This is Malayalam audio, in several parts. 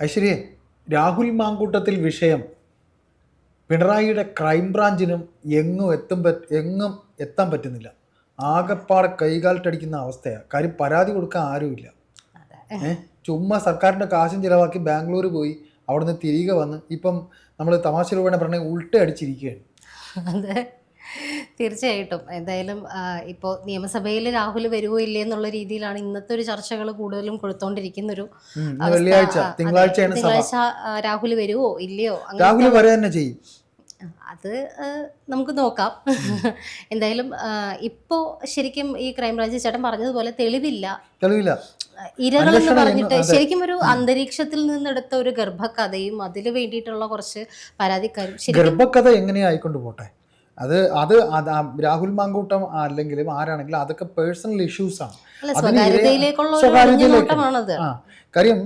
ഐശ്വര്യേ രാഹുൽ മാങ്കൂട്ടത്തിൽ വിഷയം. പിണറായിയുടെ ക്രൈംബ്രാഞ്ചിനും എങ്ങും എത്തും എങ്ങും എത്താൻ പറ്റുന്നില്ല. ആകെപ്പാടെ കൈകാലിട്ടടിക്കുന്ന അവസ്ഥയാണ് കാര്യം പരാതി കൊടുക്കാൻ ആരുമില്ല. ചുമ്മാ സർക്കാരിന്റെ കാശും ചിലവാക്കി ബാംഗ്ലൂർ പോയി അവിടുന്ന് തിരികെ വന്ന് ഇപ്പം നമ്മൾ തമാശ രൂപേണ പറഞ്ഞ ഉൾട്ട അടിച്ചിരിക്കുകയാണ് അതെ. തീർച്ചയായിട്ടും. എന്തായാലും ഇപ്പോൾ നിയമസഭയിൽ രാഹുൽ വരുമോ ഇല്ലേ എന്നുള്ള രീതിയിലാണ് ഇന്നത്തെ ഒരു ചർച്ചകൾ കൂടുതലും കൊടുത്തോണ്ടിരിക്കുന്ന ഒരു തിങ്കളാഴ്ച രാഹുൽ വരുമോ ഇല്ലയോ? രാഹുൽ തന്നെ ചെയ്യും. അത് നമുക്ക് നോക്കാം. എന്തായാലും ഇപ്പോൾ ശരിക്കും ഈ ക്രൈംബ്രാഞ്ച് ചേട്ടൻ പറഞ്ഞതുപോലെ തെളിവില്ല. തെളിവില്ല. ഇരകളെന്ന് പറഞ്ഞിട്ട് ശരിക്കും ഒരു അന്തരീക്ഷത്തിൽ നിന്നെടുത്ത ഒരു ഗർഭകഥയും അതിന് വേണ്ടിയിട്ടുള്ള കുറച്ച് പരാതിക്കാരും ഗർഭകഥ എങ്ങനെയായിക്കൊണ്ട് എങ്ങനെയാ പോട്ടെ? അത് അത് രാഹുൽ മാങ്കൂട്ടം അല്ലെങ്കിലും ആരാണെങ്കിലും അതൊക്കെ പേഴ്സണൽ ഇഷ്യൂസ് ആണ്. സ്വകാര്യതയിലേക്ക്. ആ കാര്യം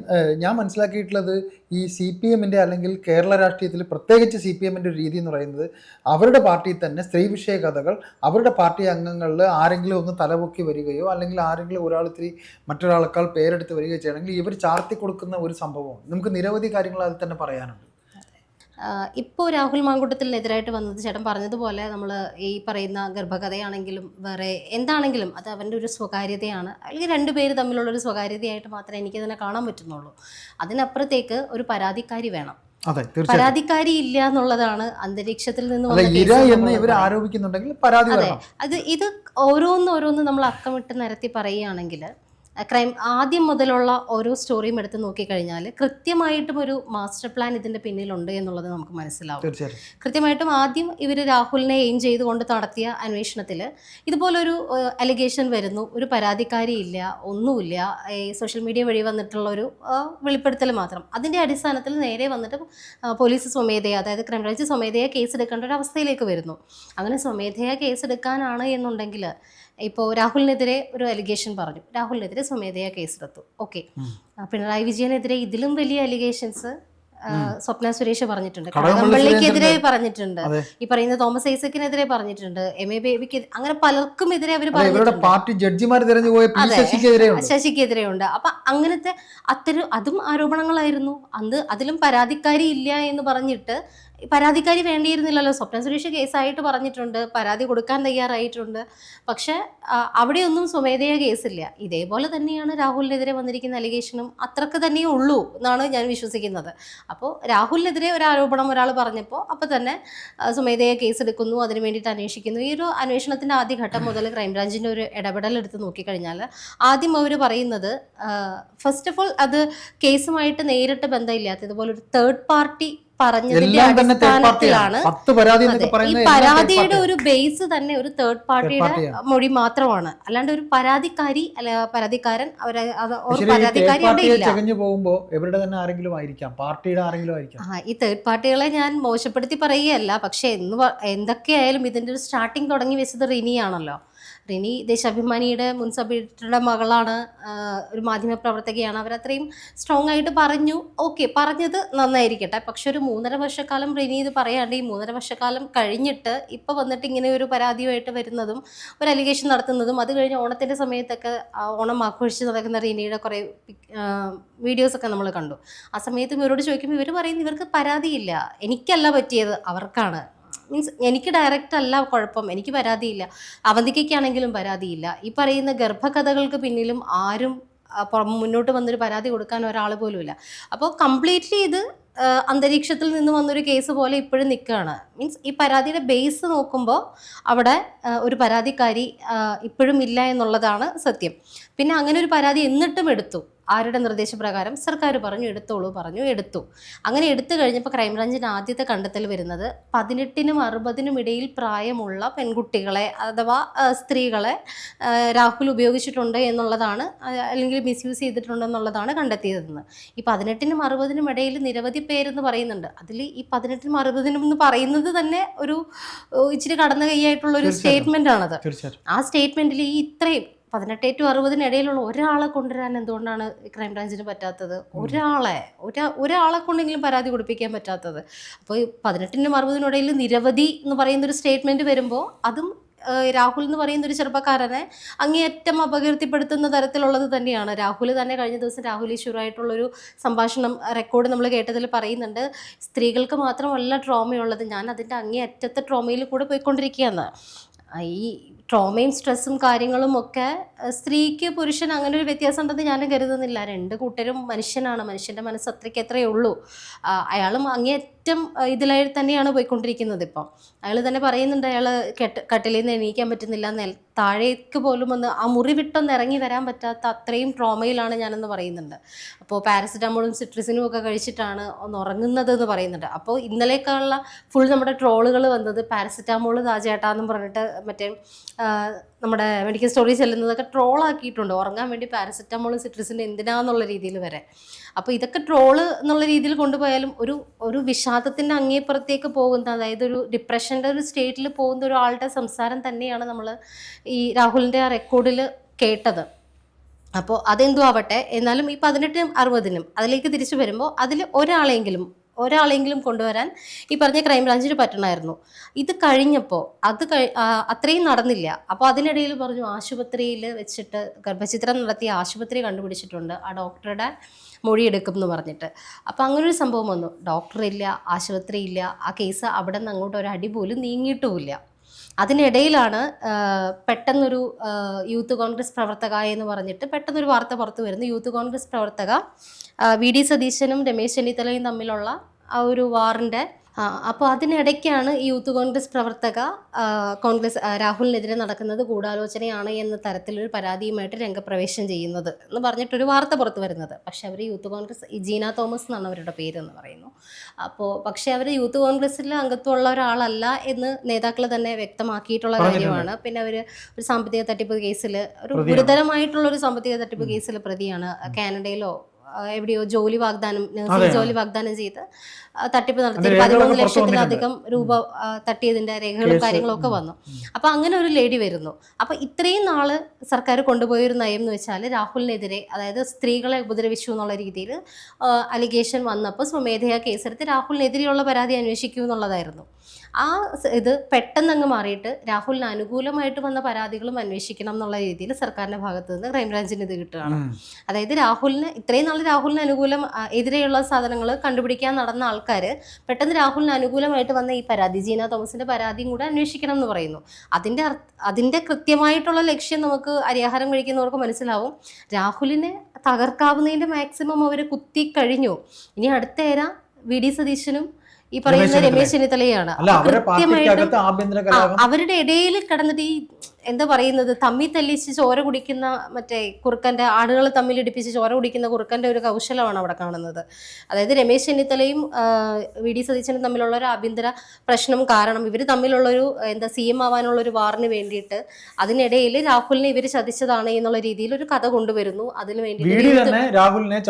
ഞാൻ മനസ്സിലാക്കിയിട്ടുള്ളത് ഈ സി പി എമ്മിന്റെ അല്ലെങ്കിൽ കേരള രാഷ്ട്രീയത്തിൽ പ്രത്യേകിച്ച് സി പി എമ്മിന്റെ രീതി എന്ന് പറയുന്നത് അവരുടെ പാർട്ടിയിൽ തന്നെ സ്ത്രീ വിഷയ കഥകൾ അവരുടെ പാർട്ടി അംഗങ്ങളിൽ ആരെങ്കിലും ഒന്ന് തലപൊക്കി വരികയോ അല്ലെങ്കിൽ ആരെങ്കിലും ഒരാൾ ഇത്തിരി മറ്റൊരാളെക്കാൾ പേരെടുത്ത് വരികയോ ചെയ്യണമെങ്കിൽ ഇവർ ചാർത്തി കൊടുക്കുന്ന ഒരു സംഭവമാണ്. നമുക്ക് നിരവധി കാര്യങ്ങൾ അതിൽ തന്നെ പറയാനുണ്ട്. ഇപ്പോൾ രാഹുൽ മാങ്കൂട്ടത്തിനെതിരായിട്ട് വന്നത് ചേട്ടൻ പറഞ്ഞതുപോലെ നമ്മൾ ഈ പറയുന്ന ഗർഭകഥയാണെങ്കിലും വേറെ എന്താണെങ്കിലും അത് അവന്റെ ഒരു സ്വകാര്യതയാണ്. അല്ലെങ്കിൽ രണ്ടുപേര് തമ്മിലുള്ള ഒരു സ്വകാര്യതയായിട്ട് മാത്രമേ എനിക്കതിനെ കാണാൻ പറ്റുന്നുള്ളൂ. അതിനപ്പുറത്തേക്ക് ഒരു പരാതിക്കാരി വേണം. പരാതിക്കാരി ഇല്ല എന്നുള്ളതാണ് അന്തരീക്ഷത്തിൽ നിന്ന്. ആരോപിക്കുന്നുണ്ടെങ്കിൽ പരാതി അതെ അത് ഇത് ഓരോന്ന് ഓരോന്ന് നമ്മൾ അക്കമിട്ട് നിരത്തി പറയുകയാണെങ്കിൽ ക്രൈം ആദ്യം മുതലുള്ള ഓരോ സ്റ്റോറിയും എടുത്ത് നോക്കിക്കഴിഞ്ഞാൽ കൃത്യമായിട്ടും ഒരു മാസ്റ്റർ പ്ലാൻ ഇതിന്റെ പിന്നിലുണ്ട് എന്നുള്ളത് നമുക്ക് മനസ്സിലാവും. കൃത്യമായിട്ടും ആദ്യം ഇവർ രാഹുലിനെ എയിം ചെയ്തുകൊണ്ട് നടത്തിയ അന്വേഷണത്തിൽ ഇതുപോലൊരു അലിഗേഷൻ വരുന്നു. ഒരു പരാതിക്കാരി ഇല്ല ഒന്നുമില്ല. ഈ സോഷ്യൽ മീഡിയ വഴി വന്നിട്ടുള്ള ഒരു വെളിപ്പെടുത്തൽ മാത്രം. അതിന്റെ അടിസ്ഥാനത്തിൽ നേരെ വന്നിട്ട് പോലീസ് സ്വമേധയ അതായത് ക്രൈംബ്രാഞ്ച് സ്വമേധയ കേസ് എടുക്കേണ്ട ഒരു അവസ്ഥയിലേക്ക് വരുന്നു. അങ്ങനെ സ്വമേധയ കേസ് എടുക്കാനാണ് എന്നുണ്ടെങ്കിൽ ഇപ്പോൾ രാഹുലിനെതിരെ ഒരു അലിഗേഷൻ പറഞ്ഞു. രാഹുലിനെതിരെ സ്വമേധയാ കേസെടുത്തു. ഓക്കെ പിണറായി വിജയനെതിരെ ഇതിലും വലിയ അലിഗേഷൻസ് സ്വപ്ന സുരേഷ് പറഞ്ഞിട്ടുണ്ട്. കടകംപള്ളി കടകംപള്ളിക്കെതിരെ പറഞ്ഞിട്ടുണ്ട്. ഈ പറയുന്ന തോമസ് ഐസക്കിനെതിരെ പറഞ്ഞിട്ടുണ്ട്. എം എ ബേബിക്ക് അങ്ങനെ പലർക്കും എതിരെ അവർ പറഞ്ഞിട്ടുണ്ട്. ശശിക്കെതിരെയുണ്ട്. ശശിക്കെതിരെയുണ്ട്. അപ്പൊ അങ്ങനത്തെ അത്തരം അതും ആരോപണങ്ങളായിരുന്നു. അന്ന് അതിലും പരാതിക്കാരി ഇല്ല എന്ന് പറഞ്ഞിട്ട് പരാതിക്കാരി വേണ്ടിയിരുന്നില്ലല്ലോ. സ്വപ്ന സുരേഷ് കേസായിട്ട് പറഞ്ഞിട്ടുണ്ട്. പരാതി കൊടുക്കാൻ തയ്യാറായിട്ടുണ്ട്. പക്ഷെ അവിടെയൊന്നും സ്വമേധയാ കേസില്ല. ഇതേപോലെ തന്നെയാണ് രാഹുലിനെതിരെ വന്നിരിക്കുന്ന അലിഗേഷനും അത്രയ്ക്ക് തന്നെയേ ഉള്ളൂ എന്നാണ് ഞാൻ വിശ്വസിക്കുന്നത്. അപ്പോൾ രാഹുലിനെതിരെ ഒരു ആരോപണം ഒരാൾ പറഞ്ഞപ്പോൾ അപ്പോൾ തന്നെ സ്വമേധയാ കേസ് എടുക്കുന്നു അതിന് വേണ്ടിയിട്ട് അന്വേഷിക്കുന്നു. ഈ ഒരു അന്വേഷണത്തിന്റെ ആദ്യഘട്ടം മുതൽ ക്രൈംബ്രാഞ്ചിന്റെ ഒരു ഇടപെടൽ എടുത്ത് നോക്കിക്കഴിഞ്ഞാൽ ആദ്യം അവർ പറയുന്നത് ഫസ്റ്റ് ഓഫ് ഓൾ അത് കേസുമായിട്ട് നേരിട്ട് ബന്ധമില്ലാത്ത ഇതുപോലെ ഒരു തേർഡ് പാർട്ടി പറഞ്ഞതിന്റെ അടിസ്ഥാനത്തിലാണ് ഈ പരാതിയുടെ ഒരു ബേസ് തന്നെ ഒരു തേർഡ് പാർട്ടിയുടെ. മൊഴി മാത്രമാണ്. അല്ലാണ്ട് ഒരു പരാതിക്കാരി അല്ല പരാതിക്കാരൻ അവരെ പരാതിക്കാരി അവിടെ ഇല്ല. പോകുമ്പോ ഇവരുടെ തന്നെ ആരെങ്കിലും ആയിരിക്കാം? പാർട്ടിയുടെ ആരെങ്കിലും ആയിരിക്കാം? ആ ഈ തേർഡ് പാർട്ടികളെ ഞാൻ മോശപ്പെടുത്തി പറയുകയല്ല. പക്ഷെ എന്ന് എന്തൊക്കെയായാലും ഇതിന്റെ ഒരു സ്റ്റാർട്ടിങ് തുടങ്ങി വെച്ചത് റിനിയാണല്ലോ. റിനി ദേശാഭിമാനിയുടെ മുൻ മകളാണ് ഒരു മാധ്യമ പ്രവർത്തകയാണ് അവരത്രയും സ്ട്രോങ് ആയിട്ട് പറഞ്ഞു. ഓക്കെ പറഞ്ഞത് നന്നായിരിക്കട്ടെ. പക്ഷെ ഒരു മൂന്നര വർഷക്കാലം റിനി ഇത് പറയാണ്ട് ഈ മൂന്നര വർഷക്കാലം കഴിഞ്ഞിട്ട് ഇപ്പൊ വന്നിട്ട് ഇങ്ങനെ ഒരു പരാതിയുമായിട്ട് വരുന്നതും ഒരു അലിഗേഷൻ നടത്തുന്നതും അത് കഴിഞ്ഞ് ഓണത്തിന്റെ സമയത്തൊക്കെ ഓണം ആഘോഷിച്ച് നടക്കുന്ന റിനിയുടെ കുറേ വീഡിയോസ് ഒക്കെ നമ്മൾ കണ്ടു. ആ സമയത്ത് ഇവരോട് ചോദിക്കുമ്പോൾ ഇവർ പറയുന്നത് ഇവർക്ക് പരാതിയില്ല. എനിക്കല്ല പറ്റിയത് അവർക്കാണ്. മീൻസ് എനിക്ക് ഡയറക്റ്റ് അല്ല കുഴപ്പം. എനിക്ക് പരാതിയില്ല. അവന്തികയ്ക്കാണെങ്കിലും പരാതിയില്ല. ഈ പറയുന്ന ഗർഭകഥകൾക്ക് പിന്നിലും ആരും മുന്നോട്ട് വന്നൊരു പരാതി കൊടുക്കാൻ ഒരാൾ പോലും ഇല്ല അപ്പോൾ കംപ്ലീറ്റ്ലി ഇത് അന്തരീക്ഷത്തിൽ നിന്ന് വന്നൊരു കേസ് പോലെ ഇപ്പോഴും നിൽക്കുകയാണ് മീൻസ് ഈ പരാതിയുടെ ബേസ് നോക്കുമ്പോൾ അവിടെ ഒരു പരാതിക്കാരി ഇപ്പോഴും ഇല്ല എന്നുള്ളതാണ് സത്യം. പിന്നെ അങ്ങനെ ഒരു പരാതി എന്നിട്ടും എടുത്തു. ആരുടെ നിർദ്ദേശപ്രകാരം സർക്കാർ പറഞ്ഞു എടുത്തോളൂ പറഞ്ഞു എടുത്തു. അങ്ങനെ എടുത്തു കഴിഞ്ഞപ്പോൾ ക്രൈംബ്രാഞ്ചിന്റെ ആദ്യത്തെ കണ്ടെത്തൽ വരുന്നത് പതിനെട്ടിനും അറുപതിനും ഇടയിൽ പ്രായമുള്ള പെൺകുട്ടികളെ അഥവാ സ്ത്രീകളെ രാഹുൽ ഉപയോഗിച്ചിട്ടുണ്ട് എന്നുള്ളതാണ് അല്ലെങ്കിൽ മിസ്യൂസ് ചെയ്തിട്ടുണ്ടെന്നുള്ളതാണ് കണ്ടെത്തിയതെന്ന്. ഈ പതിനെട്ടിനും അറുപതിനും ഇടയിൽ നിരവധി പേരെന്ന് പറയുന്നുണ്ട്. അതിൽ ഈ പതിനെട്ടിനും അറുപതിനും എന്ന് പറയുന്നത് തന്നെ ഒരു ഇച്ചിരി കടന്നു കൈയായിട്ടുള്ള ഒരു സ്റ്റേറ്റ്മെന്റ് ആണത്. ആ സ്റ്റേറ്റ്മെന്റിൽ ഈ ഇത്രയും പതിനെട്ട് ടു അറുപതിനിടയിലുള്ള ഒരാളെ കൊണ്ടുവരാൻ എന്തുകൊണ്ടാണ് ക്രൈംബ്രാഞ്ചിന് പറ്റാത്തത്? ഒരാളെ ഒരാ ഒരാളെ കൊണ്ടെങ്കിലും പരാതി കൊടുപ്പിക്കാൻ പറ്റാത്തത്. അപ്പോൾ പതിനെട്ടിനും അറുപതിനും ഇടയിൽ നിരവധി എന്ന് പറയുന്ന ഒരു സ്റ്റേറ്റ്മെന്റ് വരുമ്പോൾ അതും രാഹുൽ എന്ന് പറയുന്ന ഒരു ചെറുപ്പക്കാരനെ അങ്ങേയറ്റം അപകീർത്തിപ്പെടുത്തുന്ന തരത്തിലുള്ളത് തന്നെയാണ്. രാഹുൽ തന്നെ കഴിഞ്ഞ ദിവസം രാഹുൽ ഈശ്വറായിട്ടുള്ളൊരു സംഭാഷണം റെക്കോർഡ് നമ്മൾ കേട്ടതിൽ പറയുന്നുണ്ട് സ്ത്രീകൾക്ക് മാത്രമല്ല ട്രോമയുള്ളത് ഞാൻ അതിന്റെ അങ്ങേയറ്റത്തെ ട്രോമയിൽ കൂടെ പോയിക്കൊണ്ടിരിക്കുകയാണ്. ഈ ട്രോമയും സ്ട്രെസ്സും കാര്യങ്ങളും ഒക്കെ സ്ത്രീക്ക് പുരുഷൻ അങ്ങനെ ഒരു വ്യത്യാസം ഉണ്ടെന്ന് ഞാൻ കരുതുന്നില്ല. രണ്ട് കൂട്ടരും മനുഷ്യനാണ്. മനുഷ്യന്റെ മനസ്സ് അത്രയ്ക്ക് എത്രയേ ഉള്ളൂ. അയാളും അങ്ങേറ്റം ഇതിലായി തന്നെയാണ് പോയിക്കൊണ്ടിരിക്കുന്നത് ഇപ്പം. അയാൾ തന്നെ പറയുന്നുണ്ട് അയാൾ കെട്ട് കട്ടിലിൽ നിന്ന് എണീക്കാൻ പറ്റുന്നില്ല നെൽ താഴേക്ക് പോലും ഒന്ന് ആ മുറി വിട്ടൊന്ന് ഇറങ്ങി വരാൻ പറ്റാത്ത അത്രയും ട്രോമയിലാണ് ഞാനെന്ന് പറയുന്നുണ്ട്. അപ്പോൾ പാരസിറ്റമോളും സിട്രിസിനും ഒക്കെ കഴിച്ചിട്ടാണ് ഒന്ന് ഉറങ്ങുന്നത് എന്ന് പറയുന്നുണ്ട്. അപ്പോൾ ഇന്നലെയൊക്കെയുള്ള ഫുൾ നമ്മുടെ ട്രോളുകൾ വന്നത് പാരസിറ്റാമോൾ താജേട്ടാന്നും പറഞ്ഞിട്ട് മറ്റേ നമ്മുടെ മെഡിക്കൽ സ്റ്റോറിൽ ചെല്ലുന്നതൊക്കെ ട്രോളാക്കിയിട്ടുണ്ട് ഉറങ്ങാൻ വേണ്ടി പാരസെറ്റമോൾ സിട്രിസിന്റെ എന്തിനാന്നുള്ള രീതിയിൽ വരെ. അപ്പോൾ ഇതൊക്കെ ട്രോൾ എന്നുള്ള രീതിയിൽ കൊണ്ടുപോയാലും ഒരു ഒരു വിഷാദത്തിന്റെ അങ്ങേപ്പുറത്തേക്ക് പോകുന്ന അതായത് ഒരു ഡിപ്രഷന്റെ ഒരു സ്റ്റേറ്റിൽ പോകുന്ന ഒരാളുടെ സംസാരം തന്നെയാണ് നമ്മൾ ഈ രാഹുലിന്റെ ആ റെക്കോർഡിൽ കേട്ടത്. അപ്പോൾ അതെന്തോ ആവട്ടെ എന്നാലും ഈ പതിനെട്ടും അറുപതിനും അതിലേക്ക് തിരിച്ചു വരുമ്പോൾ അതിൽ ഒരാളെങ്കിലും ഒരാളെങ്കിലും കൊണ്ടുവരാൻ ഈ പറഞ്ഞ ക്രൈംബ്രാഞ്ചിന് പറ്റണമായിരുന്നു ഇത് കഴിഞ്ഞപ്പോൾ അത് കഴി അത്രയും നടന്നില്ല. അപ്പോൾ അതിനിടയിൽ പറഞ്ഞു ആശുപത്രിയിൽ വെച്ചിട്ട് ഗർഭചിത്രം നടത്തിയ ആശുപത്രി കണ്ടുപിടിച്ചിട്ടുണ്ട്. ആ ഡോക്ടറുടെ മൊഴിയെടുക്കും എന്ന് പറഞ്ഞിട്ട്. അപ്പോൾ ഒരു സംഭവം വന്നു. ഡോക്ടറില്ല ആശുപത്രി ഇല്ല ആ കേസ് അവിടെ നിന്ന് അങ്ങോട്ട് ഒരു അടി പോലും നീങ്ങിയിട്ടുമില്ല. അതിനിടയിലാണ് പെട്ടെന്നൊരു യൂത്ത് കോൺഗ്രസ് പ്രവർത്തക എന്ന് പറഞ്ഞിട്ട് പെട്ടെന്നൊരു വാർത്ത പുറത്തു വരുന്നു. യൂത്ത് കോൺഗ്രസ് പ്രവർത്തക വി. ഡി. സതീശനും രമേശ് ചെന്നിത്തലയും തമ്മിലുള്ള ആ ഒരു വാറിന്റെ അപ്പോൾ അതിനിടയ്ക്കാണ് യൂത്ത് കോൺഗ്രസ് പ്രവർത്തക കോൺഗ്രസ് രാഹുലിനെതിരെ നടക്കുന്നത് ഗൂഢാലോചനയാണ് എന്ന തരത്തിലൊരു പരാതിയുമായിട്ട് രംഗപ്രവേശം ചെയ്യുന്നത് എന്ന് പറഞ്ഞിട്ടൊരു വാർത്ത പുറത്തു വരുന്നത്. പക്ഷേ അവർ യൂത്ത് കോൺഗ്രസ് ജീന തോമസ് എന്നാണ് അവരുടെ പേര് എന്ന് പറയുന്നു. അപ്പോൾ പക്ഷേ അവർ യൂത്ത് കോൺഗ്രസ്സിൽ അംഗത്വമുള്ള ഒരാളല്ല എന്ന് നേതാക്കൾ തന്നെ വ്യക്തമാക്കിയിട്ടുള്ള കാര്യമാണ്. പിന്നെ അവർ ഒരു സാമ്പത്തിക തട്ടിപ്പ് കേസിൽ ഒരു. ഗുരുതരമായിട്ടുള്ള ഒരു സാമ്പത്തിക തട്ടിപ്പ് കേസിൽ പ്രതിയാണ്. കാനഡയിലോ എവിടെയോ ജോലി വാഗ്ദാനം നഴ്സിംഗ് ജോലി വാഗ്ദാനം ചെയ്ത് തട്ടിപ്പ് നടത്തി. പതിമൂന്ന് ലക്ഷത്തിലധികം രൂപ തട്ടിയതിന്റെ രേഖകളും കാര്യങ്ങളും ഒക്കെ വന്നു. അപ്പൊ അങ്ങനെ ഒരു ലേഡി വരുന്നു. അപ്പൊ ഇത്രയും നാൾ സർക്കാർ കൊണ്ടുപോയ ഒരു നയം എന്ന് വെച്ചാൽ രാഹുലിനെതിരെ അതായത് സ്ത്രീകളെ ഉപദ്രവിച്ചു എന്നുള്ള രീതിയിൽ അലിഗേഷൻ വന്നപ്പോൾ സ്വമേധയാ കേസെടുത്ത് രാഹുലിനെതിരെയുള്ള പരാതി അന്വേഷിക്കൂ എന്നുള്ളതായിരുന്നു. ആ ഇത് പെട്ടെന്ന് അങ്ങ് മാറിയിട്ട് രാഹുലിന് അനുകൂലമായിട്ട് വന്ന പരാതികളും അന്വേഷിക്കണം എന്നുള്ള രീതിയിൽ സർക്കാരിന്റെ ഭാഗത്ത് നിന്ന് ക്രൈംബ്രാഞ്ചിന് ഇത് കിട്ടുകയാണ്. അതായത് രാഹുലിന് ഇത്രയും നാൾ രാഹുലിന് അനുകൂലം എതിരെയുള്ള സാധനങ്ങൾ കണ്ടുപിടിക്കാൻ നടന്ന ആൾക്കാർ പെട്ടെന്ന് രാഹുലിന് അനുകൂലമായിട്ട് വന്ന ഈ പരാതി ജീന തോമസിന്റെ പരാതിയും കൂടെ അന്വേഷിക്കണം എന്ന് പറയുന്നു. അതിന്റെ അതിന്റെ കൃത്യമായിട്ടുള്ള ലക്ഷ്യം നമുക്ക് അരിയാഹാരം കഴിക്കുന്നവർക്ക് മനസ്സിലാവും. രാഹുലിനെ തകർക്കാവുന്നതിന്റെ മാക്സിമം അവർ കുത്തി കഴിഞ്ഞു ഇനി അടുത്ത ഏര വി ഡി സതീശനും ഈ പറയുന്ന രമേശ് ചെന്നിത്തലയാണ്. അവരുടെ ഇടയിൽ കിടന്നിട്ട് ഈ എന്താ പറയുന്നത് തമ്മി തല്ലിച്ച് ചോര കുടിക്കുന്ന മറ്റേ കുറുക്കന്റെ ആടുകൾ തമ്മിൽ ഇടിപ്പിച്ച് ചോര കുടിക്കുന്ന കുറുക്കന്റെ ഒരു കൗശലമാണ് അവിടെ കാണുന്നത്. അതായത് രമേശ് ചെന്നിത്തലയും വി ഡി സതീശനും തമ്മിലുള്ള ഒരു ആഭ്യന്തര പ്രശ്നം കാരണം ഇവർ തമ്മിലുള്ളൊരു എന്താ സി എം ആവാനുള്ള ഒരു വാറിന് വേണ്ടിയിട്ട് അതിനിടയിൽ രാഹുലിനെ ഇവർ ചതിച്ചതാണ് എന്നുള്ള രീതിയിൽ ഒരു കഥ കൊണ്ടുവരുന്നു. അതിന് വേണ്ടി രാഹുലിനെ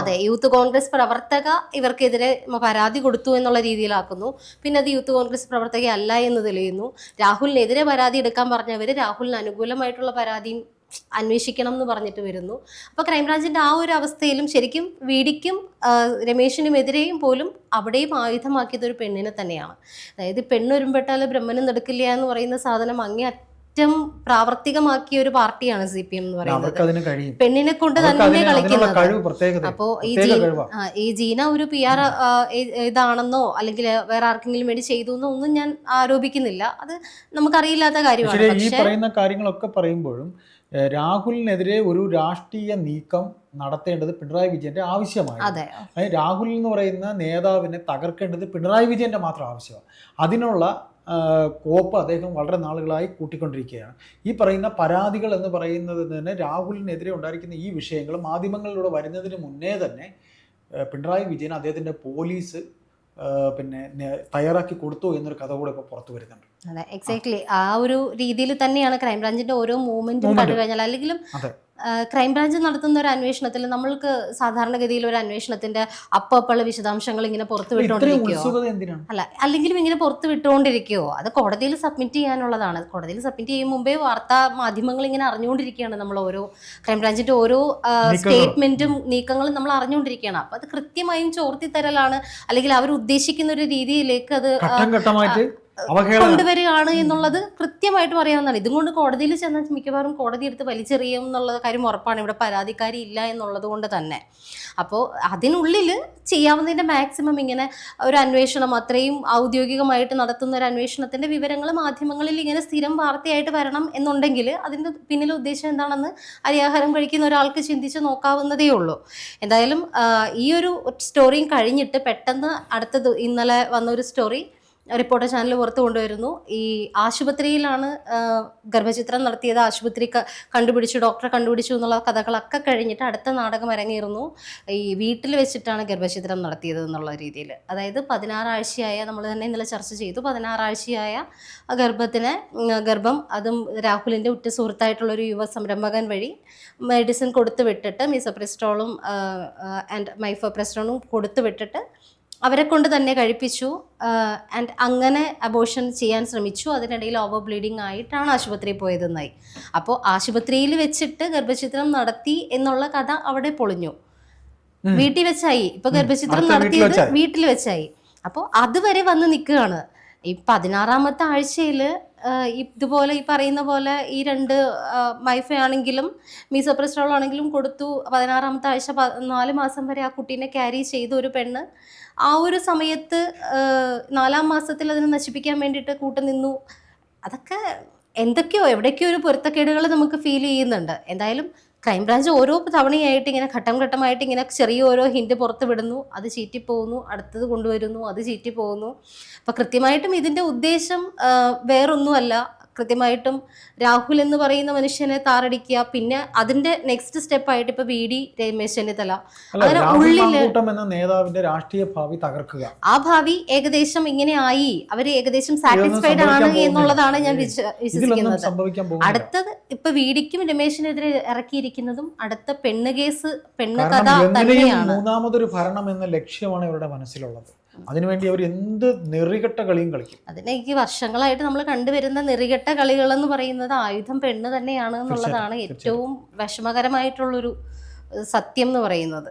അതെ യൂത്ത് കോൺഗ്രസ് പ്രവർത്തക ഇവർക്കെതിരെ പരാതി കൊടുത്തു എന്നുള്ള രീതിയിലാക്കുന്നു. പിന്നെ അത് യൂത്ത് കോൺഗ്രസ് പ്രവർത്തക അല്ല എന്ന് തെളിയുന്നു. രാഹുലിനെതിരെ പരാതി എടുക്കാൻ പറഞ്ഞവർ രാഹുലിന് അനുകൂലമായിട്ടുള്ള പരാതിയും അന്വേഷിക്കണം എന്ന് പറഞ്ഞിട്ട് വരുന്നു. അപ്പോൾ ക്രൈംബ്രാഞ്ചിന്റെ ആ ഒരു അവസ്ഥയിലും ശരിക്കും വീടിക്കും രമേശിനും എതിരെയും പോലും അവിടെയും ആയുധമാക്കിയത് ഒരു പെണ്ണിനെ തന്നെയാണ്. അതായത് പെണ്ണൊരുമ്പെട്ടാൽ ബ്രഹ്മനും നടക്കില്ല എന്ന് പറയുന്ന സാധനം അങ്ങേ അറ്റം പ്രാവർത്തികമാക്കിയ ഒരു പാർട്ടിയാണ് സി പി എം എന്ന് പറയുന്നത്. പെണ്ണിനെ കൊണ്ട് തന്നെ കളിക്കുന്നത്. അപ്പോ ഈ ഈ ജീന ഒരു പി ആർ ഇതാണെന്നോ അല്ലെങ്കിൽ വേറെ ആർക്കെങ്കിലും വേണ്ടി ചെയ്തു എന്നോ ഒന്നും ഞാൻ ആരോപിക്കുന്നില്ല. അത് നമുക്കറിയില്ലാത്ത കാര്യമാണ്. ഈ പറയുന്ന കാര്യങ്ങളൊക്കെ പറയുമ്പോഴും രാഹുലിനെതിരെ ഒരു രാഷ്ട്രീയ നീക്കം നടത്തേണ്ടത് പിണറായി വിജയന്റെ ആവശ്യമാണ് രാഹുൽ എന്ന് പറയുന്ന നേതാവിനെ തകർക്കേണ്ടത് പിണറായി വിജയന്റെ മാത്രം ആവശ്യമാണ്. അതിനുള്ള കോപ്പ് അദ്ദേഹം വളരെ നാളുകളായി കൂട്ടിക്കൊണ്ടിരിക്കുകയാണ് ഈ പറയുന്ന പരാതികൾ എന്ന് പറയുന്നത് തന്നെ രാഹുലിനെതിരെ ഉണ്ടായിരിക്കുന്ന ഈ വിഷയങ്ങൾ മാധ്യമങ്ങളിലൂടെ വരുന്നതിന് മുന്നേ തന്നെ പിണറായി വിജയൻ അദ്ദേഹത്തിന്റെ പോലീസ് പിന്നെ തയ്യാറാക്കി കൊടുത്തു എന്നൊരു കഥ കൂടെ ഇപ്പോൾ പുറത്തു വരുന്നുണ്ട് അതെ എക്സാക്ട്ലി ആ ഒരു രീതിയിൽ തന്നെയാണ് ക്രൈംബ്രാഞ്ചിന്റെ ഓരോ മൂവ്മെന്റും. കണ്ടു കഴിഞ്ഞാൽ അല്ലെങ്കിലും. ക്രൈംബ്രാഞ്ച് നടത്തുന്ന ഒരു അന്വേഷണത്തിൽ നമ്മൾക്ക് സാധാരണഗതിയിൽ ഒരു അന്വേഷണത്തിന്റെ അപ്പപ്പുള്ള വിശദാംശങ്ങൾ ഇങ്ങനെ പുറത്തു വിട്ടുകൊണ്ടിരിക്കുകയോ അല്ല അല്ലെങ്കിലും ഇങ്ങനെ പുറത്തു വിട്ടുകൊണ്ടിരിക്കുകയോ അത് കോടതിയിൽ സബ്മിറ്റ് ചെയ്യാനുള്ളതാണ്. കോടതിയിൽ സബ്മിറ്റ് ചെയ്യും മുമ്പേ വാർത്താ മാധ്യമങ്ങൾ ഇങ്ങനെ അറിഞ്ഞുകൊണ്ടിരിക്കുകയാണ് നമ്മൾ ഓരോ ക്രൈംബ്രാഞ്ചിന്റെ ഓരോ സ്റ്റേറ്റ്മെന്റും നീക്കങ്ങളും. നമ്മൾ അറിഞ്ഞുകൊണ്ടിരിക്കുകയാണ്. അപ്പൊ അത് കൃത്യമായും ചോർത്തി തരലാണ് അല്ലെങ്കിൽ അവർ ഉദ്ദേശിക്കുന്ന ഒരു രീതിയിലേക്ക് അത് കൊണ്ടുവരികയാണ് എന്നുള്ളത് കൃത്യമായിട്ട് പറയാവുന്നതാണ് ഇതും കൊണ്ട് കോടതിയിൽ ചെന്ന മിക്കവാറും കോടതി എടുത്ത് വലിച്ചെറിയും എന്നുള്ള കാര്യം ഉറപ്പാണ്. ഇവിടെ പരാതിക്കാരി ഇല്ല എന്നുള്ളത് കൊണ്ട് തന്നെ. അപ്പോൾ അതിനുള്ളിൽ ചെയ്യാവുന്നതിന്റെ മാക്സിമം ഇങ്ങനെ ഒരു അന്വേഷണം അത്രയും ഔദ്യോഗികമായിട്ട് നടത്തുന്ന ഒരു അന്വേഷണത്തിന്റെ വിവരങ്ങൾ മാധ്യമങ്ങളിൽ ഇങ്ങനെ സ്ഥിരം വാർത്തയായിട്ട് വരണം എന്നുണ്ടെങ്കിൽ അതിന്റെ പിന്നിലെ ഉദ്ദേശം എന്താണെന്ന് അരിയാഹാരം കഴിക്കുന്ന ഒരാൾക്ക് ചിന്തിച്ച് നോക്കാവുന്നതേ ഉള്ളൂ. എന്തായാലും ഈ ഒരു സ്റ്റോറിയും കഴിഞ്ഞിട്ട് പെട്ടെന്ന് അടുത്തത് ഇന്നലെ വന്ന ഒരു സ്റ്റോറി റിപ്പോർട്ടർ ചാനൽ പുറത്തു കൊണ്ടുവരുന്നു. ഈ ആശുപത്രിയിലാണ് ഗർഭചിത്രം നടത്തിയത്. ആശുപത്രി കണ്ടുപിടിച്ചു ഡോക്ടറെ കണ്ടുപിടിച്ചു എന്നുള്ള കഥകളൊക്കെ കഴിഞ്ഞിട്ട് അടുത്ത നാടകം ഇറങ്ങിയിരുന്നു ഈ വീട്ടിൽ വെച്ചിട്ടാണ് ഗർഭചിത്രം നടത്തിയത് എന്നുള്ള രീതിയിൽ. അതായത് പതിനാറാഴ്ചയായ നമ്മൾ തന്നെ ഇന്നലെ ചർച്ച ചെയ്തു. പതിനാറാഴ്ചയായ ഗർഭത്തിന് ഗർഭം അതും രാഹുലിന്റെ ഉറ്റ സുഹൃത്തായിട്ടുള്ള ഒരു യുവ സംരംഭകൻ വഴി മെഡിസിൻ കൊടുത്തു വിട്ടിട്ട് മിസപ്രിസ്റ്റോളും ആൻഡ് മൈഫോപ്രസ്റ്റോളും കൊടുത്തു വിട്ടിട്ട് അവരെ കൊണ്ട് തന്നെ കഴിപ്പിച്ചു. ആൻഡ് അങ്ങനെ അബോഷൻ ചെയ്യാൻ ശ്രമിച്ചു. അതിനിടയിൽ ഓവർ ബ്ലീഡിങ് ആയിട്ടാണ് ആശുപത്രിയിൽ പോയതെന്നായി അപ്പോൾ ആശുപത്രിയിൽ വെച്ചിട്ട് ഗർഭചിത്രം നടത്തി എന്നുള്ള കഥ അവിടെ പൊളിഞ്ഞു. വീട്ടിൽ വെച്ചായി. ഇപ്പൊ ഗർഭചിത്രം നടത്തിയത് വെച്ചായി. വീട്ടിൽ വെച്ചായി. അപ്പോൾ അതുവരെ വന്ന് നിൽക്കുകയാണ്. ഈ പതിനാറാമത്തെ ആഴ്ചയിൽ ഇതുപോലെ ഈ പറയുന്ന പോലെ ഈ രണ്ട് മൈഫയാണെങ്കിലും മീസോപ്രസ്ട്രോൾ ആണെങ്കിലും കൊടുത്തു. പതിനാറാമത്തെ ആഴ്ച നാല് മാസം വരെ ആ കുട്ടീനെ ക്യാരി ചെയ്ത ഒരു പെണ്ണ്. ആ ഒരു സമയത്ത് നാലാം മാസത്തിൽ അതിനെ നശിപ്പിക്കാൻ വേണ്ടിയിട്ട് കൂട്ടുനിന്നു അതൊക്കെ എന്തൊക്കെയോ എവിടേക്കോ ഒരു പൊരുത്തക്കേടുകൾ നമുക്ക് ഫീൽ ചെയ്യുന്നുണ്ട്. എന്തായാലും ക്രൈംബ്രാഞ്ച് ഓരോ തവണയായിട്ട് ഇങ്ങനെ ഘട്ടം ഘട്ടമായിട്ട് ഇങ്ങനെ ചെറിയ ഓരോ ഹിൻഡ് പുറത്ത് വിടുന്നു. അത് ചീറ്റിപ്പോകുന്നു അടുത്തത് കൊണ്ടുവരുന്നു. അത് ചീറ്റിപ്പോകുന്നു അപ്പം കൃത്യമായിട്ടും ഇതിന്റെ ഉദ്ദേശം വേറൊന്നുമല്ല. കൃത്യമായിട്ടും രാഹുൽ എന്ന് പറയുന്ന മനുഷ്യനെ താറടിക്കുക പിന്നെ അതിന്റെ നെക്സ്റ്റ് സ്റ്റെപ്പ് ആയിട്ട് ഇപ്പൊ വി ഡി രമേശ് ചെന്നിത്തല. അങ്ങനെ ഉള്ളിൽ നേതാവിന്റെ രാഷ്ട്രീയ ഭാവി തകർക്കുക. ആ ഭാവി ഏകദേശം ഇങ്ങനെ ആയി. അവർ ഏകദേശം സാറ്റിസ്ഫൈഡ് ആണ് എന്നുള്ളതാണ് ഞാൻ. വിശ്വസിക്കുന്നത്. അടുത്തത് ഇപ്പൊ വീടിക്കും രമേശിനെതിരെ ഇറക്കിയിരിക്കുന്നതും അടുത്ത പെണ്ണ് കേസ് പെണ്ണ് കഥ തന്നെയാണ്. മൂന്നാമതൊരു ഭരണം എന്ന ലക്ഷ്യമാണ് ഇവരുടെ മനസ്സിലുള്ളത്. അതിനുവേണ്ടി അവർ എന്ത് നെറികെട്ട കളിയും കളിക്കും. അതിനെ ഈ വർഷങ്ങളായിട്ട് നമ്മൾ കണ്ടുവരുന്ന നെറികെട്ട കളികൾ എന്ന് പറയുന്നത് ആയുധം പെണ്ണ് തന്നെയാണ് എന്നുള്ളതാണ് ഏറ്റവും വിഷമകരമായിട്ടുള്ളൊരു സത്യം എന്ന് പറയുന്നത്.